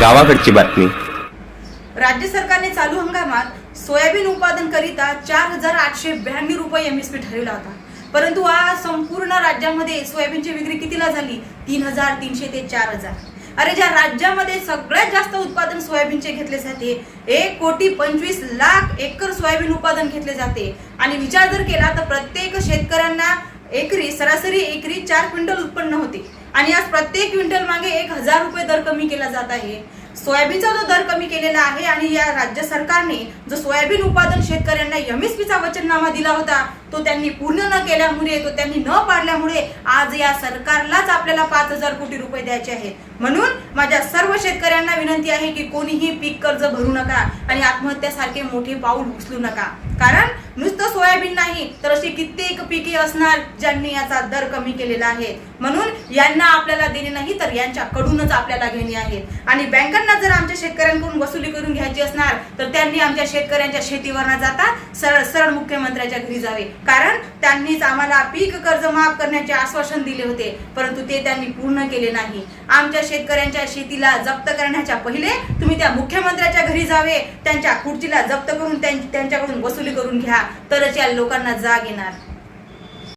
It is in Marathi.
गावाकडची बातमी. राज्य सरकारने चालू हंगामात सोयाबीन उत्पादन करिता चार हजार आठशे ब्याण्णव रुपये एम एस ठरवला होता. परंतु आज संपूर्ण राज्यामध्ये सोयाबीनची विक्री कितीला झाली? तीन हजार तीनशे ते चार हजार. अरे ज्या राज्यामध्ये सगळ्यात जास्त उत्पादन सोयाबीनचे घेतले जाते एक कोटी पंचवीस लाख एकर सोयाबीन उत्पादन घेतले जाते. आणि विचार जर केला तर प्रत्येक शेतकऱ्यांना एकरी सरासरी एकरी चार क्विंटल उत्पन्न होते. आणि आज प्रत्येक क्विंटल मागे एक हजार रुपये दर कमी केला जात आहे. सोयाबीनचा जो दर कमी केलेला आहे आणि या राज्य सरकारने जो सोयाबीन उत्पादन शेतकऱ्यांना एम एस पीचा वचननामा दिला होता तो त्यांनी पूर्ण न केल्यामुळे तो त्यांनी न पाडल्यामुळे आज या सरकारलाच आपल्याला पाच हजार कोटी रुपये द्यायचे आहेत. म्हणून माझ्या सर्व शेतकऱ्यांना विनंती आहे की कोणीही पीक कर्ज भरू नका आणि आत्महत्यासारखे मोठे पाऊल उचलू नका. कारण नुसतं सोयाबीन नाही तर अशी कित्येक पिके असणार ज्यांनी याचा दर कमी केलेला आहे. म्हणून यांना आपल्याला देणे नाही तर यांच्याकडूनच आपल्याला घेणे आहे. आणि बँकांना जर आमच्या शेतकऱ्यांकडून वसुली करून घ्यायची असणार तर त्यांनी आमच्या शेतकऱ्यांच्या शेतीवर न जाता सरळ सरळ मुख्यमंत्र्यांच्या घरी जावे. कारण त्यांनीच आम्हाला पीक कर्ज माफ करण्याचे आश्वासन दिले होते परंतु ते त्यांनी पूर्ण केले नाही. आमच्या शेतकऱ्यांच्या शेतीला जप्त करण्याच्या पहिले तुम्ही त्या मुख्यमंत्र्याच्या घरी जावे त्यांच्या खुर्चीला जप्त करून त्यांच्याकडून वसुली करून घ्या तरच या लोकांना जाग येणार.